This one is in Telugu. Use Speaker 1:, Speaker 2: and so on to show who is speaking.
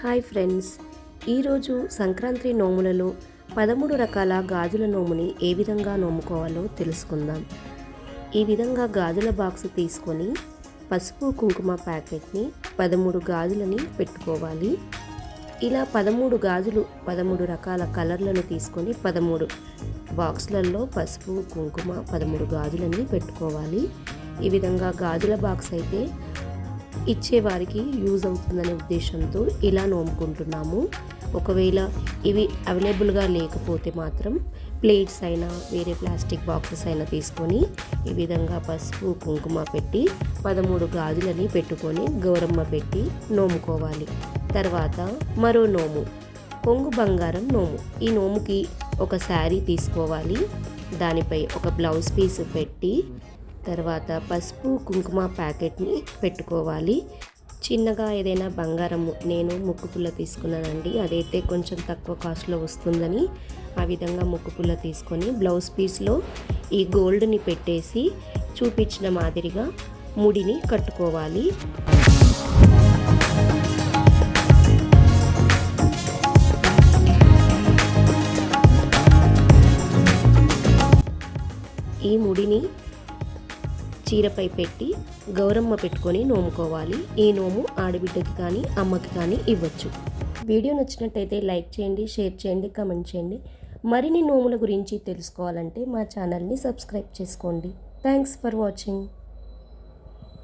Speaker 1: Hi friends. ఈరోజు సంక్రాంతి నోములలో పదమూడు రకాల గాజుల నోముని ఏ విధంగా నోముకోవాలో తెలుసుకుందాం. ఈ విధంగా గాజుల బాక్స్ తీసుకొని పసుపు కుంకుమ ప్యాకెట్ని పదమూడు గాజులని పెట్టుకోవాలి. ఇలా పదమూడు గాజులు పదమూడు రకాల కలర్లను తీసుకొని పదమూడు బాక్స్లలో పసుపు కుంకుమ పదమూడు గాజులని పెట్టుకోవాలి. ఈ విధంగా గాజుల బాక్స్ అయితే ఇచ్చేవారికి యూజ్ అవుతుందనే ఉద్దేశంతో ఇలా నోముకుంటున్నాము. ఒకవేళ ఇవి అవైలబుల్గా లేకపోతే మాత్రం ప్లేట్స్ అయినా వేరే ప్లాస్టిక్ బాక్సెస్ అయినా తీసుకొని ఈ విధంగా పసుపు కుంకుమ పెట్టి పదమూడు గాజులని పెట్టుకొని గౌరమ్మ పెట్టి నోముకోవాలి. తర్వాత మరో నోము కొంగు బంగారం నోము. ఈ నోముకి ఒక శారీ తీసుకోవాలి. దానిపై ఒక బ్లౌజ్ పీస్ పెట్టి తర్వాత పసుపు కుంకుమ ప్యాకెట్ని పెట్టుకోవాలి. చిన్నగా ఏదైనా బంగారం నేను ముక్కు పుల్ల తీసుకున్నానండి. అదైతే కొంచెం తక్కువ కాస్ట్లో వస్తుందని ఆ విధంగా ముక్కు పుల్ల తీసుకొని బ్లౌజ్ పీస్లో ఈ గోల్డ్ని పెట్టేసి చూపించిన మాదిరిగా ముడిని కట్టుకోవాలి. ఈ ముడిని చీరపై పెట్టి గౌరమ్మ పెట్టుకొని నోముకోవాలి. ఈ నోము ఆడబిడ్డకి కానీ అమ్మకి కానీ ఇవ్వచ్చు. వీడియో నచ్చినట్టయితే లైక్ చేయండి షేర్ చేయండి కమెంట్ చేయండి. మరిన్ని నోముల గురించి తెలుసుకోవాలంటే మా ఛానల్ని సబ్స్క్రైబ్ చేసుకోండి. Thanks for watching.